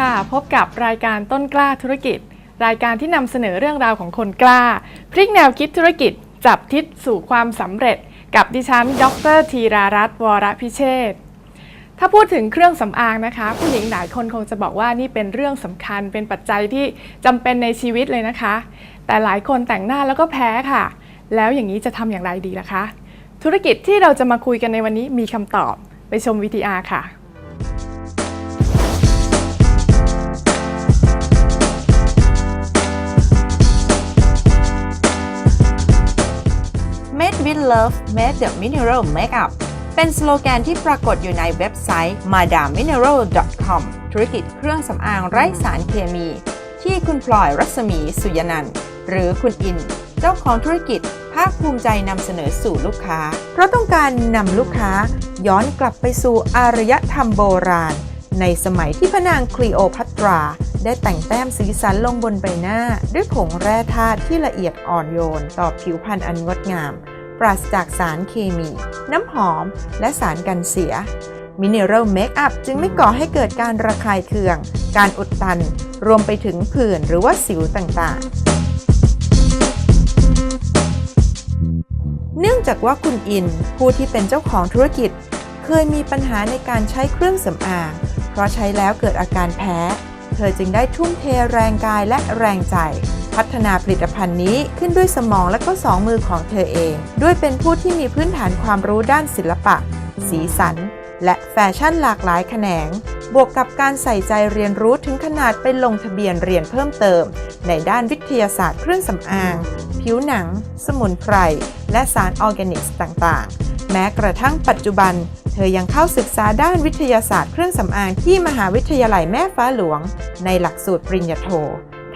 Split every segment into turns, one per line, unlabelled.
ค่ะ พบกับรายการต้นกล้าธุรกิจ รายการที่นำเสนอเรื่องราวของคนกล้า พลิกแนวคิดธุรกิจ จับทิศสู่ความสำเร็จ กับดิฉัน ดรธีรารัตน์วรพิเชษถ้าพูดถึงเครื่องสำอางนะคะ ผู้หญิงหลายคนคงจะบอกว่านี่เป็นเรื่องสำคัญเป็นปัจจัยที่จำเป็นในชีวิตเลยนะคะ แต่หลายคนแต่งหน้าแล้วก็แพ้ค่ะ แล้วอย่างนี้จะทำอย่างไรดีล่ะคะ ธุรกิจที่เราจะมาคุยกันในวันนี้มีคำตอบไปชม VTR ค่ะ
Love Made the Mineral Makeup เป็นสโลแกนที่ปรากฏอยู่ในเว็บไซต์ madamineral.com ธุรกิจเครื่องสำอางไร้สารเคมี ที่คุณพลอยรัศมีสุยนันท์หรือคุณอิน เจ้าของธุรกิจภาคภูมิใจนำเสนอสู่ลูกค้า เพราะต้องการนำลูกค้าย้อนกลับไปสู่อารยธรรมโบราณ ในสมัยที่พระนางคลีโอพัตรา ได้แต่งแต้มสีสันลงบนใบหน้า ด้วยผงแร่ธาตุที่ละเอียดอ่อนโยน ต่อผิวพรรณอันงดงาม ปราศจากสารเคมี น้ำหอม และสารกันเสีย Mineral Makeup จึงไม่ก่อให้เกิดการระคายเคือง การอุดตัน รวมไปถึงผื่นหรือว่าสิวต่างๆ เนื่องจากว่าคุณอิน ผู้ที่เป็นเจ้าของธุรกิจ เคยมีปัญหาในการใช้เครื่องสำอาง เพราะใช้แล้วเกิดอาการแพ้ เธอจึงได้ทุ่มเทแรงกายและแรงใจ พัฒนาผลิตภัณฑ์นี้ขึ้นด้วยสมองและก็สองมือของเธอเอง ด้วยเป็นผู้ที่มีพื้นฐานความรู้ด้านศิลปะ สีสัน และแฟชั่นหลากหลายแขนง บวกกับการใส่ใจเรียนรู้ถึงขนาดไปลงทะเบียนเรียนเพิ่มเติม ในด้านวิทยาศาสตร์เครื่องสำอาง ผิวหนัง สมุนไพร และสารออร์แกนิกส์ต่างๆ แม้กระทั่งปัจจุบันเธอยังเข้าศึกษาด้านวิทยาศาสตร์เครื่องสำอางที่มหาวิทยาลัยแม่ฟ้าหลวง ในหลักสูตรปริญญาโท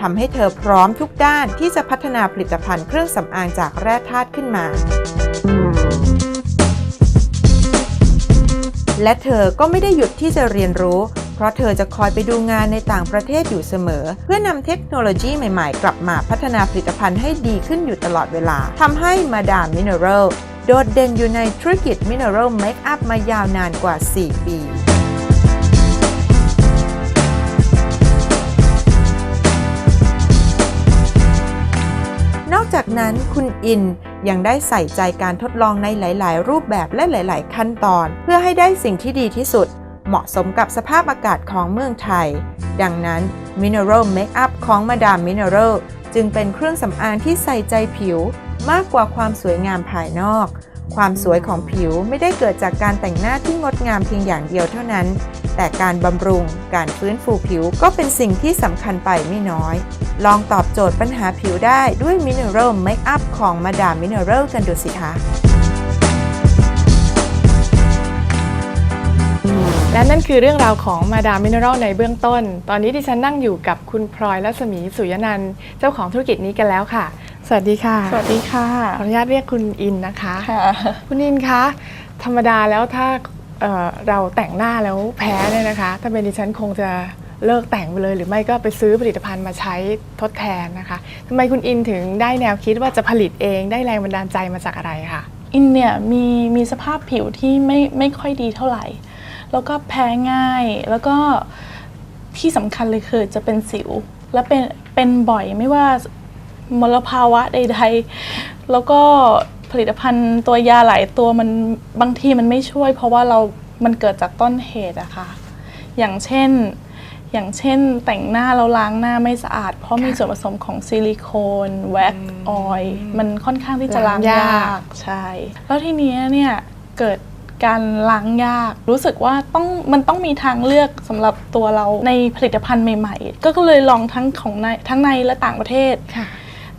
ทำให้เธอพร้อมทุกด้านที่จะพัฒนาผลิตภัณฑ์เครื่องสำอางจากแร่ธาตุขึ้นมา และเธอก็ไม่ได้หยุดที่จะเรียนรู้ เพราะเธอจะคอยไปดูงานในต่างประเทศอยู่เสมอ เพื่อนำเทคโนโลยีใหม่ๆ กลับมาพัฒนาผลิตภัณฑ์ให้ดีขึ้นอยู่ตลอดเวลาทำให้มาดามมินเนอรัลโดดเด่นอยู่ในธุรกิจมินเนอรัลเมคอัพมายาวนานกว่า 4 ปี อกจากนั้นคุณอินยังได้ใส่ใจการทดลองในหลาย ๆ รูปแบบและหลาย ๆ ขั้นตอน เพื่อให้ได้สิ่งที่ดีที่สุด เหมาะสมกับสภาพอากาศของเมืองไทย ดังนั้น Mineral Makeup ของมาดาม Mineral จึงเป็นเครื่องสำอางที่ใส่ใจผิว มากกว่าความสวยงามภายนอก ความสวยของผิวไม่ได้เกิดจากการแต่งหน้าที่งดงามเพียงอย่างเดียวเท่านั้น แต่การบำรุง การฟื้นฟูผิวก็เป็นสิ่งที่สำคัญไปไม่น้อย ลองตอบโจทย์ปัญหาผิวได้ด้วย Mineral Makeup ของมาดาม Mineral กันดูสิคะ
และนั่นคือเรื่องราวของมาดามมินเนอรัลในเบื้องต้น ตอนนี้ดิฉันนั่งอยู่กับคุณพลอยรัศมีสุยนันท์เจ้าของธุรกิจนี้กันแล้วค่ะ สวัสดีค่ะ
สวัสดีค่ะ
ขออนุญาตเรียกคุณอินนะคะ
ค่ะ
คุณอินคะ ธรรมดาแล้วถ้าเอ่อ เราแต่งหน้าแล้วแพ้เนี่ยนะคะ ถ้าเป็นดิฉันคงจะเลิกแต่งไปเลย หรือไม่ก็ไปซื้อผลิตภัณฑ์มาใช้ทดแทนนะคะทำไมคุณอินถึงได้แนวคิดว่าจะผลิตเองได้แรงบันดาลใจมาจากอะไรคะ
อินเนี่ยมีมีสภาพผิวที่ไม่ไม่ค่อยดีเท่าไหร่ แล้วก็แพ้ง่ายแล้วก็ที่สำคัญเลยคือจะเป็นสิว และเป็นเป็นบ่อยไม่ว่ามลภาวะใด ๆ แล้วก็ ผลิตภัณฑ์ตัวยาหลายตัวมันบางทีมันไม่ช่วย เพราะว่าเรา มันเกิดจากต้นเหตุอะค่ะ อย่างเช่น อย่างเช่นแต่งหน้าแล้วล้างหน้าไม่สะอาด เพราะมีส่วนผสมของซิลิโคนแว็กออยล์มันค่อนข้างที่จะล้าง
ล้างยายา
กกใช่ แล้วทีเนี้ยเนี่ยเกิดการล้างยากรู้สึกว่าต้องมันต้องมีทางเลือกสำหรับตัวเราในผลิตภัณฑ์ใหม่ ๆ ก็เลยลองทั้งของในทั้งในและต่างประเทศ
ค่ะ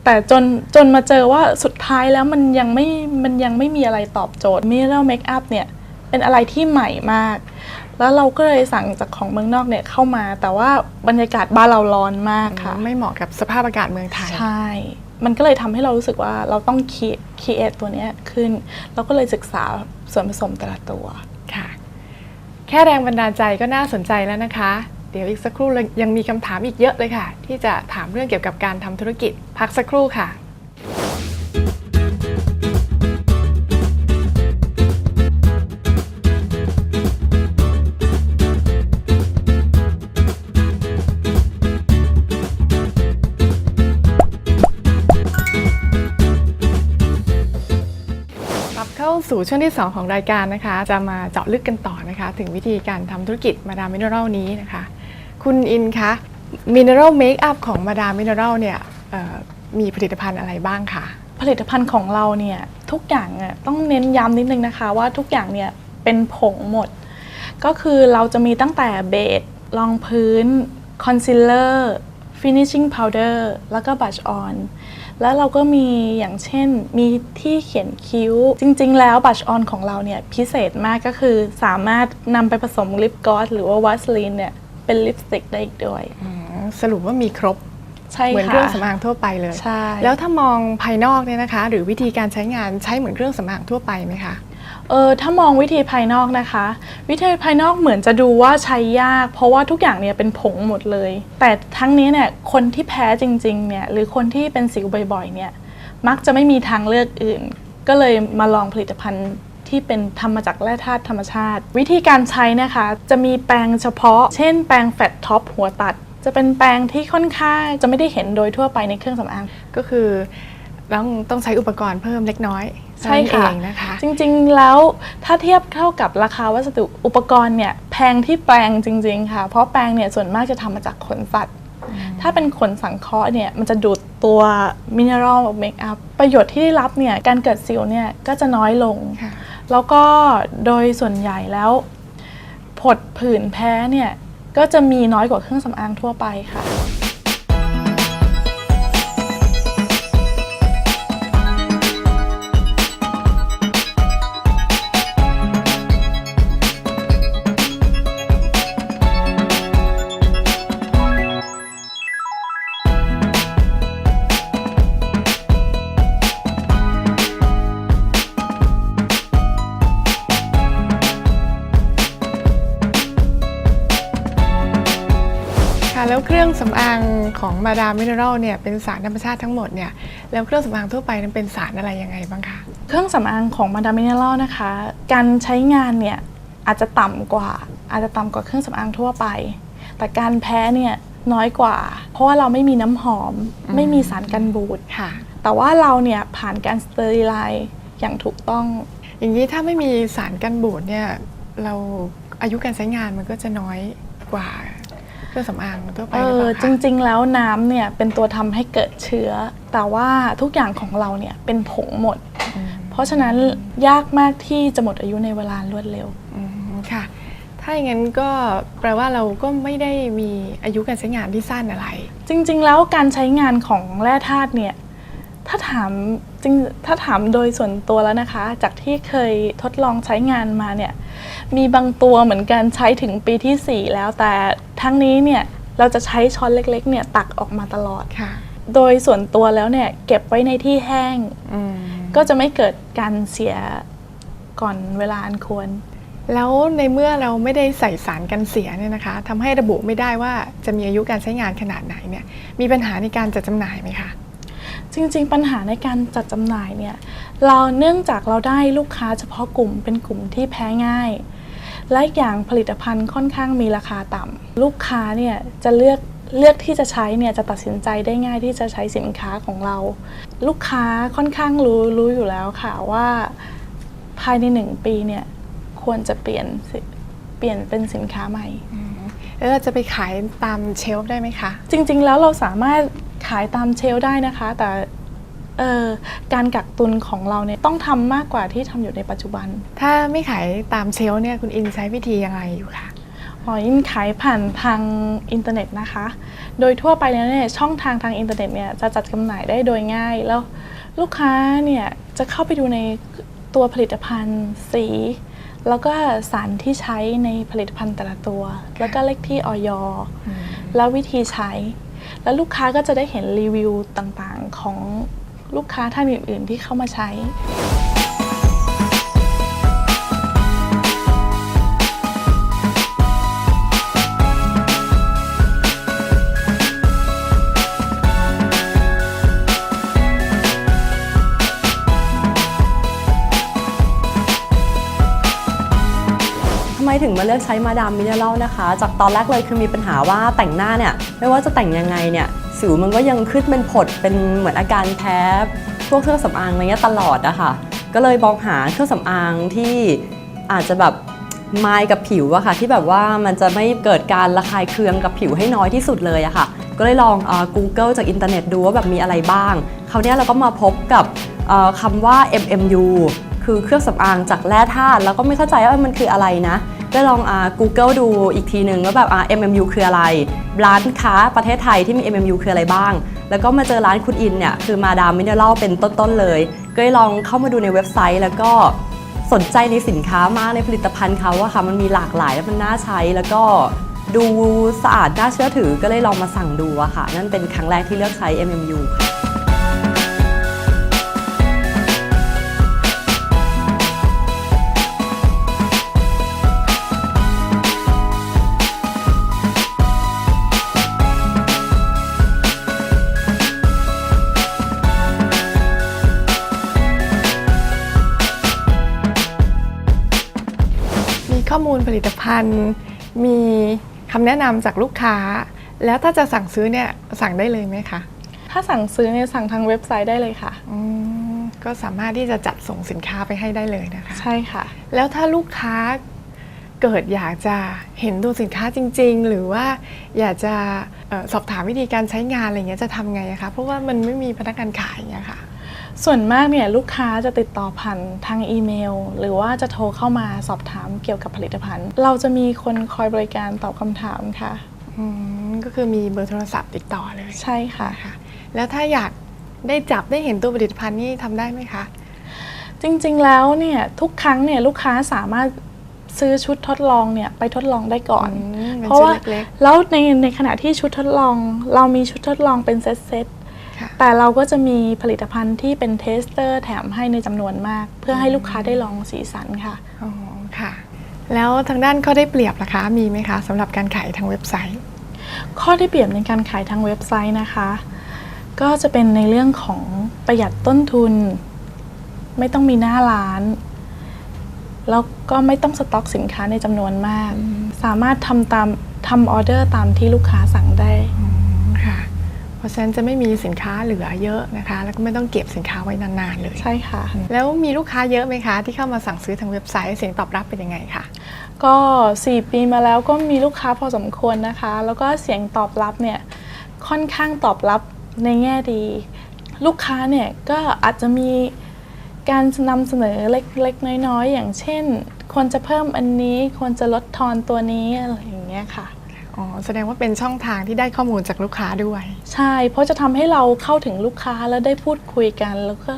แต่จนจนมาเจอว่าสุดท้ายแล้วมันยังไม่มันยังไม่มีอะไรตอบโจทย์ Mineral Makeup เนี่ยเป็นอะไรที่ใหม่มาก แล้วเราก็เลยสั่งจากของเมืองนอกเนี่ยเข้ามา แต่ว่าบรรยากาศบ้านเราร้อนมากค่ะ
ไม่เหมาะกับสภาพอากาศเมืองไทย
ใช่ มันก็เลยทำให้เรารู้สึกว่าเราต้องคีคีเอทตัวเนี้ยขึ้น เราก็เลยศึกษาส่วนผสมแต่ละตัว
ค่ะ แค่แรงบันดาลใจก็น่าสนใจแล้วนะคะ เดี๋ยวอีกสักครู่ยังมีคำถามอีกเยอะเลยค่ะ ที่จะถามเรื่องเกี่ยวกับการทำธุรกิจ พักสักครู่ค่ะาสู่ช่วงที่ 2 ของรายการนะคะ จะมาเจาะลึกกันต่อนะคะ ถึงวิธีการทำธุรกิจมาดามมินเนอรัลนี้นะคะ คุณอินคะมินเนอรัลเมคอัพของมาดามมินเนอรัลเนี่ยเอ่อมีผลิตภัณฑ์อะไรบ้างคะ
ผลิตภัณฑ์ของเราเนี่ยทุกอย่างเนี่ยต้องเน้นย้ำนิดนึงนะคะว่าทุกอย่างเนี่ยเป็นผงหมด ก็คือเราจะมีตั้งแต่เบสรองพื้นคอนซีลเลอร์ฟินิชชิ่งพาวเดอร์แล้วก็บัชออนแล้วเราก็มีอย่างเช่นมีที่เขียนคิ้ว จริงๆ แล้วบัชออนของเราเนี่ยพิเศษมากก็คือสามารถนำไปผสมลิปกลอสหรือว่าวาสลีนเนี่ย เป็นลิปสติกได้อีกด้วย
อืมสรุปว่ามีครบ
ใช่
เหมือน
ค่ะ
เครื่องสำอางทั่วไปเลย
ใช่
แล้วถ้ามองภายนอกเนี่ยนะคะ หรือวิธีการใช้งานใช้เหมือนเครื่องสำอางทั่วไปไหมคะ
เออถ้ามองวิธีภายนอกนะคะ วิธีภายนอกเหมือนจะดูว่าใช้ยาก เพราะว่าทุกอย่างเนี่ยเป็นผงหมดเลย แต่ทั้งนี้เนี่ยคนที่แพ้จริงๆเนี่ยหรือคนที่เป็นสิวบ่อยๆเนี่ยมักจะไม่มีทางเลือกอื่น ก็เลยมาลองผลิตภัณฑ์ ที่เป็นทำมาจากแร่ธาตุธรรมชาติ วิธีการใช้นะคะ จะมีแปรงเฉพาะ เช่นแปรงแฟตท็อปหัวตัด จะเป็นแปรงที่ค่อนข้างจะไม่ได้เห็นโดยทั่วไปในเครื่องสำอาง
ก็คือต้องต้องใช้อุปกรณ์เพิ่มเล็กน้อย
ใช่ค่ะ
เท่านั้นเองนะคะ
จริงๆแล้วถ้าเทียบเท่ากับราคาวัสดุอุปกรณ์เนี่ยแพงที่แปรงจริง ๆ ค่ะ เพราะแปรงเนี่ยส่วนมากจะทำมาจากขนสัตว์ถ้าเป็นขนสังเคราะห์เนี่ยมันจะดูดตัวมินเนอรัลเมคอัพประโยชน์ที่ได้รับเนี่ยการเกิดสิวเนี่ยก็จะน้อยลง
ค่ะ
แล้วก็โดยส่วนใหญ่แล้ว ผดผื่นแพ้เนี่ย ก็จะมีน้อยกว่าเครื่องสำอางทั่วไปค่ะ
สำอางของมาดามมินเนอรัลเนี่ยเป็นสารธรรมชาติทั้งหมดเนี่ยแล้วเครื่องสำอางทั่วไปนั้นเป็นสารอะไรยังไงบ้างคะ
เครื่องสำอางของมาดามมิเนอรัลนะคะ การใช้งานเนี่ยอาจจะต่ำกว่า อาจจะต่ำกว่าเครื่องสำอางทั่วไป แต่การแพ้เนี่ยน้อยกว่า เพราะว่าเราไม่มีน้ำหอม ไม่มีสารกันบูด
ค่ะ
แต่ว่าเราเนี่ยผ่านการสเตอริไลซ์อย่างถูกต้อง
อย่างนี้ถ้าไม่มีสารกันบูดเนี่ยเราอายุการใช้งานมันก็จะน้อยกว่าเครื่องสำอางทั่วไป
เอ
หรือเป
อ
ล่า
จ
คะ
ริง ๆ แล้วน้ำเนี่ยเป็นตัวทำให้เกิดเชื้อ แต่ว่าทุกอย่างของเราเนี่ยเป็นผงหมด
อืม
เพราะฉะนั้นยากมากที่จะหมดอายุในเวลารวดเร็ว
อืมค่ะ ถ้าอย่างนั้นก็แปลว่าเราก็ไม่ได้มีอายุการใช้งานที่สั้นอะไร
จริง ๆ แล้วการใช้งานของแร่ธาตุเนี่ยถ้าถาม จริงถ้าถามโดยส่วนตัวแล้วนะคะ จากที่เคยทดลองใช้งานมาเนี่ยมีบางตัวเหมือนกันใช้ถึงปีที่ 4 แล้วแต่ทั้งนี้เนี่ยเราจะใช้ช้อนเล็กๆเนี่ยตักออกมาตลอด
ค่ะ
โดยส่วนตัวแล้วเนี่ยเก็บไว้ในที่แห้ง
อืม
ก็จะไม่เกิดการเสียก่อนเวลาอันควร
แล้วในเมื่อเราไม่ได้ใส่สารกันเสียเนี่ยนะคะทำให้ระบุไม่ได้ว่าจะมีอายุการใช้งานขนาดไหนเนี่ยมีปัญหาในการจัดจำหน่ายไหมคะ
จริงๆ ปัญหาในการจัดจำหน่ายเนี่ยเราเนื่องจากเราได้ลูกค้าเฉพาะกลุ่มเป็นกลุ่มที่แพ้ง่าย และอีกอย่างผลิตภัณฑ์ค่อนข้างมีราคาต่ำลูกค้าเนี่ยจะเลือกเลือกที่จะใช้เนี่ยจะตัดสินใจได้ง่ายที่จะใช้สินค้าของเรา ลูกค้าค่อนข้างรู้รู้อยู่แล้วค่ะว่าภายในหนึ่งปีเนี่ยควรจะเปลี่ยนสิเปลี่ยนเป็นสินค้าใหม่
แล้วเราจะไปขายตามเชลฟ์ได้ไหมคะ
จริง ๆ แล้วเราสามารถ ขายตามเชลฟ์ได้นะคะ แต่เอ่อการกักตุนของเราเนี่ยต้องทำมากกว่าที่ทำอยู่ในปัจจุบัน
ถ้าไม่ขายตามเชลฟ์เนี่ยคุณอินใช้วิธียังไงอยู่คะ
หอยินขายผ่านทางอินเทอร์เน็ตนะคะ โดยทั่วไปแล้วเนี่ยช่องทางทางอินเทอร์เน็ตเนี่ยจะจัดจำหน่ายได้โดยง่าย แล้วลูกค้าเนี่ยจะเข้าไปดูในตัวผลิตภัณฑ์สี แล้วก็สารที่ใช้ในผลิตภัณฑ์แต่ละตัว แล้วก็เลขที่ออยแล้ววิธีใช้ แล้วลูกค้าก็จะได้เห็นรีวิวต่างๆของลูกค้าท่านอื่นๆที่เข้ามาใช้
มถึงมาเลือกใช้มาดามมิเนอรัลนะคะ จากตอนแรกเลยคือมีปัญหาว่าแต่งหน้าเนี่ย ไม่ว่าจะแต่งยังไงเนี่ย สิวมันก็ยังขึ้นเป็นผดเป็นเหมือนอาการแพ้พวกเครื่องสำอางอะไรเงี้ยตลอดอะค่ะ ก็เลยมองหาเครื่องสำอางที่อาจจะแบบไมายกับผิวอะค่ะ ที่แบบว่ามันจะไม่เกิดการระคายเคืองกับผิวให้น้อยที่สุดเลยอะค่ะ ก็เลยลองเอ่อ Google จากอินเทอร์เน็ตดูว่าแบบมีอะไรบ้างคราวนี้เราก็มาพบกับคำว่า MMU คือเครื่องสำอางจากแร่ธาตุแล้วก็ไม่เข้าใจว่ามันคืออะไรนะ ก็ลองอ่า Google ดูอีกทีหนึ่งว่าแบบอ่า MMU คืออะไร ร้านค้าประเทศไทยที่มี MMU คืออะไรบ้าง แล้วก็มาเจอร้านคุณอินเนี่ยคือมาดามมิเนอรัลเป็นต้นๆเลย ก็เลยลองเข้ามาดูในเว็บไซต์ แล้วก็สนใจในสินค้ามากในผลิตภัณฑ์เขาอะค่ะมันมีหลากหลายแล้วมันน่าใช้แล้วก็ดูสะอาดน่าเชื่อถือก็เลยลองมาสั่งดูอะค่ะ นั่นเป็นครั้งแรกที่เลือกใช้ MMU ค่ะ
ลผลิตภัณฑ์ มีคำแนะนำจากลูกค้า แล้วถ้าจะสั่งซื้อเนี่ยสั่งได้เลยไหมคะ
ถ้าสั่งซื้อเนี่ยสั่งทางเว็บไซต์ได้เลยค่ะ
อืมก็สามารถที่จะจัดส่งสินค้าไปให้ได้เลยนะคะ
ใช่ค่ะ
แล้วถ้าลูกค้าเกิดอยากจะเห็นตัวสินค้าจริง ๆ หรือว่าอยากจะเออสอบถามวิธีการใช้งานอะไรเงี้ยจะทำไงอะคะเพราะว่ามันไม่มีพนักงานขายอย่างเงี้ยค่ะ
ส่วนมากเนี่ยลูกค้าจะติดต่อผ่านทางอีเมล หรือว่าจะโทรเข้ามาสอบถามเกี่ยวกับผลิตภัณฑ์ เราจะมีคนคอยบริการตอบคำถามค่ะ
อืมก็คือมีเบอร์โทรศัพท์ติดต่อเลย
ใช่ค่ะ
ค่ะ แล้วถ้าอยากได้จับได้เห็นตัวผลิตภัณฑ์นี่ทำได้ไหมคะ
จริงๆแล้วเนี่ยทุกครั้งเนี่ยลูกค้าสามารถซื้อชุดทดลองเนี่ยไปทดลองได้ก่อน
อืมเป็น
เพราะว่า
ชุดเล็ก
แล้วในในขณะที่ชุดทดลอง เรามีชุดทดลองเป็นเซตเซต
ค่ะ
แต่เราก็จะมีผลิตภัณฑ์ที่เป็นเทสเตอร์แถมให้ในจำนวนมาก เพื่อให้ลูกค้าได้ลองสีสันค่ะ
อ๋อค่ะ แล้วทางด้านข้อได้เปรียบล่ะคะ มีไหมคะสำหรับการขายทางเว็บไซต์
ข้อได้เปรียบในการขายทางเว็บไซต์นะคะ ก็จะเป็นในเรื่องของประหยัดต้นทุน ไม่ต้องมีหน้าร้านแล้วก็ไม่ต้องสต็อกสินค้าในจำนวนมาก สามารถทำตามทำออเดอร์ตามที่ลูกค้าสั่งได้
ค่ะเพ ราะฉะนั้นจะไม่มีสินค้าเหลือเยอะนะคะ แล้วก็ไม่ต้องเก็บสินค้าไว้นานๆเลย
ใช่ค่ะ
แล้วมีลูกค้าเยอะไหมคะ ที่เข้ามาสั่งซื้อทางเว็บไซต์เสียงตอบรับเป็นยังไงคะ
ก็ 4 ปีมาแล้วก็มีลูกค้าพอสมควรนะคะ แล้วก็เสียงตอบรับเนี่ยค่อนข้างตอบรับในแง่ดี ลูกค้าเนี่ยก็อาจจะมีการนำเสนอเล็กๆน้อยๆ อย่างเช่น ควรจะเพิ่มอันนี้ควรจะลดทอนตัวนี้อะไรอย่างเงี้ยค่ะ
อ๋อแสดงว่าเป็นช่องทางที่ได้ข้อมูลจากลูกค้าด้วย
ใช่ เพราะจะทำให้เราเข้าถึงลูกค้าแล้วได้พูดคุยกัน แล้วก็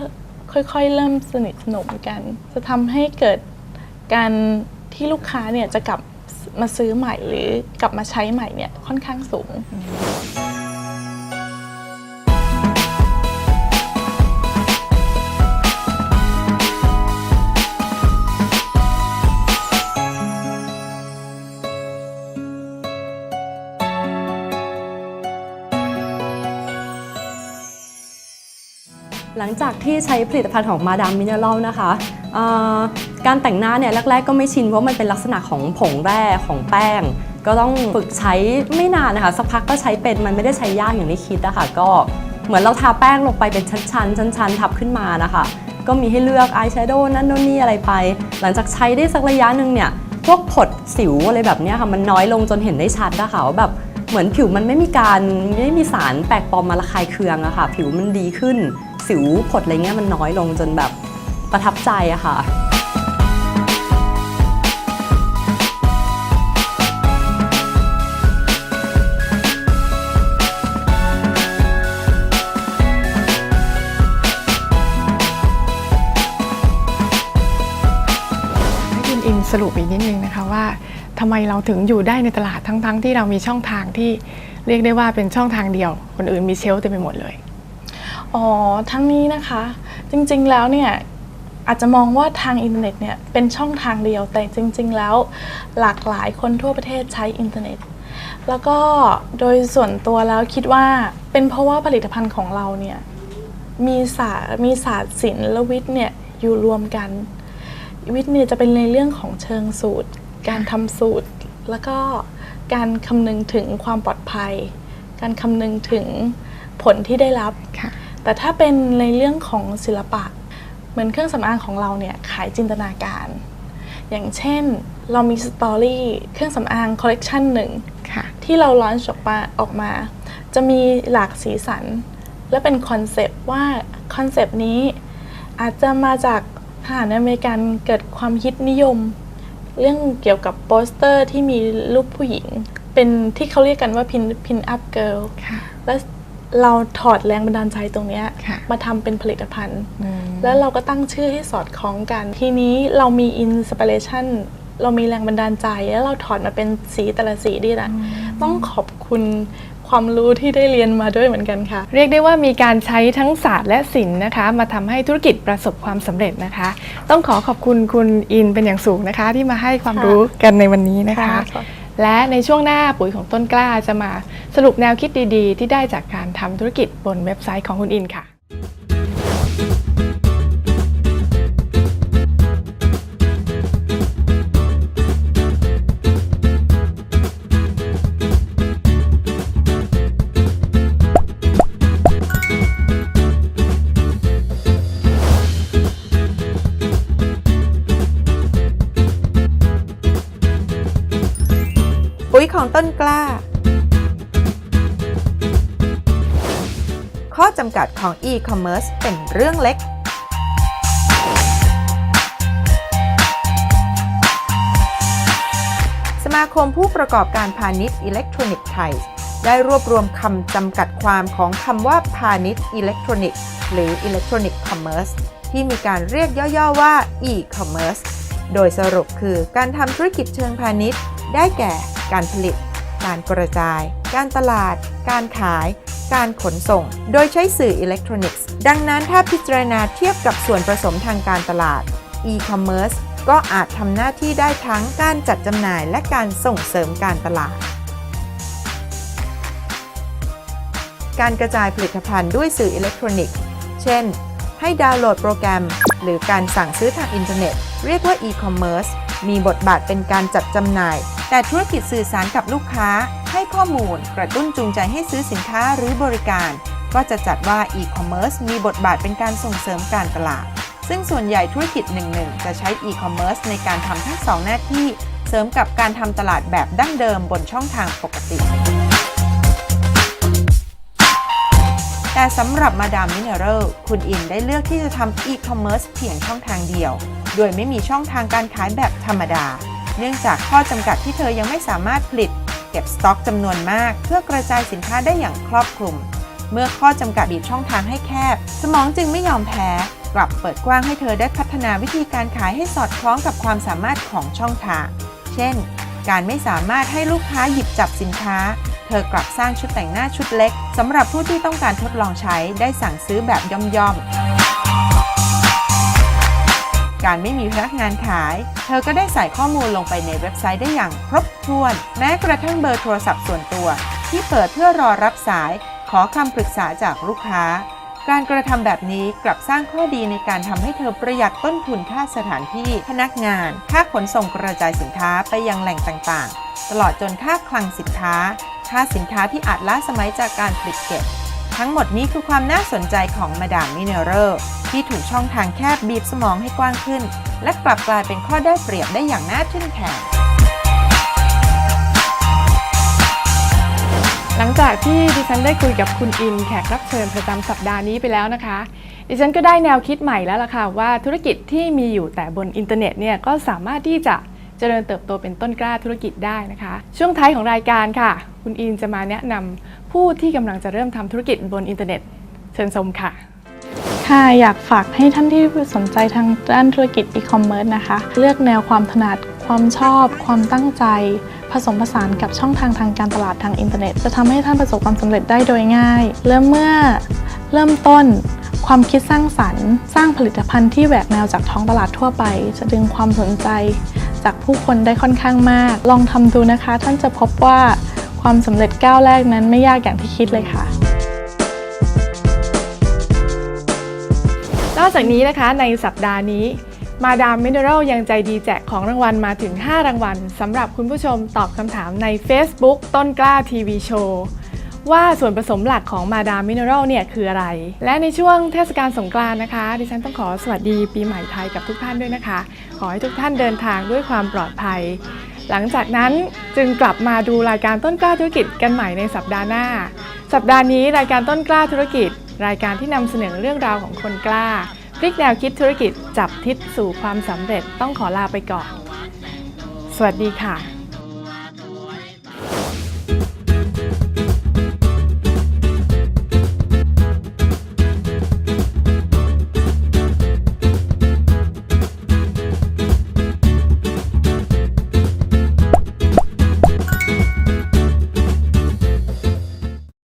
ค่อยๆ เริ่มสนิทสนมกัน จะทำให้เกิดการที่ลูกค้าเนี่ยจะกลับมาซื้อใหม่หรือกลับมาใช้ใหม่เนี่ยค่อนข้างสูง
หลังจากที่ใช้ผลิตภัณฑ์ของมาดามมิเนอรัลนะคะการแต่งหน้าเนี่ยแรกๆก็ไม่ชินเพราะมันเป็นลักษณะของผงแร่ของแป้ง ก็ต้องฝึกใช้ไม่นานนะคะ สักพักก็ใช้เป็นมันไม่ได้ใช้ยากอย่างที่คิดนะคะก็เหมือนเราทาแป้งลงไปเป็นชั้นๆชั้นๆทับขึ้นมานะคะ ก็มีให้เลือกอายแชโดว์นั่นโน่นนี่อะไรไป หลังจากใช้ได้สักระยะหนึ่งเนี่ยพวกผดสิวอะไรแบบนี้ค่ะมันน้อยลงจนเห็นได้ชัดนะคะว่าแบบเหมือนผิวมันไม่มีการไม่มีสารแปลกปลอมมาระคายเคืองอะค่ะ ผิวมันดีขึ้น สิวผดอะไรเงี้ยมันน้อยลงจนแบบประทับใจอะค่ะ
ให้คุณอินสรุปอีกนิดนึงนะคะว่าทำไมเราถึงอยู่ได้ในตลาดทั้งๆที่เรามีช่องทางที่เรียกได้ว่าเป็นช่องทางเดียว คนอื่นมีเชลฟ์เต็มไปหมดเลย
อ๋อ ทั้งนี้นะคะ จริงๆแล้วเนี่ยอาจจะมองว่าทางอินเทอร์เน็ตเนี่ยเป็นช่องทางเดียวแต่จริง ๆ แล้วหลากหลายคนทั่วประเทศใช้อินเทอร์เน็ต แล้วก็โดยส่วนตัวแล้วคิดว่าเป็นเพราะว่าผลิตภัณฑ์ของเราเนี่ยมีศาสตร์มีศาสตร์ศิลป์และวิทย์เนี่ยอยู่รวมกัน วิทย์เนี่ยจะเป็นในเรื่องของเชิงสูตร การทำสูตร แล้วก็การคำนึงถึงความปลอดภัย การคำนึงถึงผลที่ได้รับ
ค่ะ
แต่ถ้าเป็นในเรื่องของศิลปะ เหมือนเครื่องสำอางของเราเนี่ยขายจินตนาการ อย่างเช่นเรามีสตอรี่เครื่องสำอางคอลเลกชันหนึ่ง
ค่ะ
ที่เราลอนช์ออกมาออกมา จะมีหลากสีสัน และเป็นคอนเซปต์ว่าคอนเซปต์นี้อาจจะมาจากทหารอเมริกันเกิดความฮิตนิยม เรื่องเกี่ยวกับโปสเตอร์ที่มีรูปผู้หญิง เป็นที่เขาเรียกกันว่าพินพินอัพเกิล
ค่ะ
และ เราถอดแรงบันดาลใจตรงเนี้ย
ค่ะ
มาทำเป็นผลิตภัณฑ์
อืม
แล้วเราก็ตั้งชื่อให้สอดคล้องกัน ทีนี้เรามีอินสปิเรชันเรามีแรงบันดาลใจ แล้วเราถอดมาเป็นสีแต่ละสีดีนะต้องขอบคุณความรู้ที่ได้เรียนมาด้วยเหมือนกันค่ะ
เรียกได้ว่ามีการใช้ทั้งศาสตร์และศิลป์นะคะ มาทำให้ธุรกิจประสบความสำเร็จนะคะ ต้องขอขอบคุณคุณอินเป็นอย่างสูงนะคะ ที่มาให้ความ
ค่ะ
รู้กันในวันนี้นะคะ
ค่ะ
และในช่วงหน้าปุ๋ยของต้นกล้าจะมาสรุปแนวคิดดีๆ ที่ได้จากการทำธุรกิจบนเว็บไซต์ของคุณอินค่ะ
ต้นกล้า ข้อจำกัดของ e-commerce เป็นเรื่องเล็ก สมาคมผู้ประกอบการพาณิชย์อิเล็กทรอนิกส์ไทย ได้รวบรวมคำจำกัดความของคำว่าพาณิชย์อิเล็กทรอนิกส์หรือ Electronic Commerce ที่มีการเรียกย่อๆว่า e-commerce โดยสรุปคือการทำธุรกิจเชิงพาณิชย์ ได้แก่การผลิต การกระจาย การตลาด การขาย การขนส่ง โดยใช้สื่ออิเล็กทรอนิกส์ ดังนั้นถ้าพิจารณาเทียบกับส่วนผสมทางการตลาด e-commerce ก็อาจทำหน้าที่ได้ทั้งการจัดจำหน่ายและการส่งเสริมการตลาด การกระจายผลิตภัณฑ์ด้วยสื่ออิเล็กทรอนิกส์ เช่น ให้ดาวน์โหลดโปรแกรม หรือการสั่งซื้อทางอินเทอร์เน็ต เรียกว่า e-commerce มีบทบาทเป็นการจัดจำหน่าย แต่ธุรกิจสื่อสารกับลูกค้า ให้ข้อมูล กระตุ้นจูงใจให้ซื้อสินค้าหรือบริการ ก็จะจัดว่า e-commerce มีบทบาทเป็นการส่งเสริมการตลาด ซึ่งส่วนใหญ่ธุรกิจหนึ่งๆจะใช้ e-commerce ในการทำทั้งสองหน้าที่ เสริมกับการทำตลาดแบบดั้งเดิมบนช่องทางปกติ แต่สำหรับมาดามมิเนเรลคุณอินได้เลือกที่จะทำอีคอมเมิร์ซเพียงช่องทางเดียว โดยไม่มีช่องทางการขายแบบธรรมดา เนื่องจากข้อจำกัดที่เธอยังไม่สามารถผลิต เก็บสต็อกจำนวนมาก เพื่อกระจายสินค้าได้อย่างครอบคลุม เมื่อข้อจำกัดบีบช่องทางให้แคบ สมองจึงไม่ยอมแพ้ กลับเปิดกว้างให้เธอได้พัฒนาวิธีการขายให้สอดคล้องกับความสามารถของช่องทาง เช่น การไม่สามารถให้ลูกค้าหยิบจับสินค้า เธอกลับสร้างชุดแต่งหน้าชุดเล็กสำหรับผู้ที่ต้องการทดลองใช้ได้สั่งซื้อแบบย่อมๆ การไม่มีพนักงานขาย เธอก็ได้ใส่ข้อมูลลงไปในเว็บไซต์ได้อย่างครบถ้วน แม้กระทั่งเบอร์โทรศัพท์ส่วนตัว ที่เปิดเพื่อรอรับสายขอคำปรึกษาจากลูกค้า การกระทำแบบนี้กลับสร้างข้อดีในการทำให้เธอประหยัดต้นทุนค่าสถานที่ พนักงาน ค่าขนส่งกระจายสินค้าไปยังแหล่งต่างๆ ตลอดจนค่าคลังสินค้า ค่าสินค้าที่อาจล้าสมัยจากการผลิตเก็บ ทั้งหมดนี้คือความน่าสนใจของมาดามมิเนเรลที่ถูกช่องทางแคบบีบสมองให้กว้างขึ้น และกลับกลายเป็นข้อได้เปรียบได้อย่างน่าทึ่งแทน
หลังจากที่ดิฉันได้คุยกับคุณอินแขกรับเชิญประจำสัปดาห์นี้ไปแล้วนะคะ ดิฉันก็ได้แนวคิดใหม่แล้วล่ะค่ะว่าธุรกิจที่มีอยู่แต่บนอินเทอร์เน็ตเนี่ยก็สามารถที่จะเจริญเติบโตเป็นต้นกล้าธุรกิจได้นะคะ ช่วงท้ายของรายการค่ะ คุณอินจะมาแนะนำ ผู้ที่กำลังจะเริ่มทำธุรกิจบนอินเทอร์เน็ต เชิญชมค่ะ
ค่ะ อยากฝากให้ท่านที่สนใจทางด้านธุรกิจอีคอมเมิร์ซนะคะ เลือกแนวความถนัด ความชอบ ความตั้งใจ ผสมผสานกับช่องทางทางการตลาดทางอินเทอร์เน็ต จะทำให้ท่านประสบความสำเร็จได้โดยง่าย เริ่มเมื่อเริ่มต้นความคิดสร้างสรรค์ สร้างผลิตภัณฑ์ที่แหวกแนวจากท้องตลาดทั่วไป จะดึงความสนใจ จากผู้คนได้ค่อนข้างมาก ลองทำดูนะคะ ท่านจะพบว่า ความสำเร็จก้าวแรกนั้นไม่ยากอย่างที่คิดเลยค่ะ
นอกจากนี้นะคะในสัปดาห์นี้มาดามมินเนอรัลยังใจดีแจกของรางวัลมาถึง 5 รางวัลสำหรับคุณผู้ชมตอบคำถามใน Facebook ต้นกล้าทีวีโชว์ว่าส่วนผสมหลักของมาดามมินเนอรัลเนี่ยคืออะไร และในช่วงเทศกาลสงกรานต์นะคะ ดิฉันต้องขอสวัสดีปีใหม่ไทยกับทุกท่านด้วยนะคะ ขอให้ทุกท่านเดินทางด้วยความปลอดภัย หลังจากนั้นจึงกลับมาดูรายการต้นกล้าธุรกิจกันใหม่ในสัปดาห์หน้า สัปดาห์นี้รายการต้นกล้าธุรกิจ รายการที่นำเสนอเรื่องราวของคนกล้าพลิกแนวคิดธุรกิจจับทิศสู่ความสำเร็จต้องขอลาไปก่อน สวัสดีค่ะ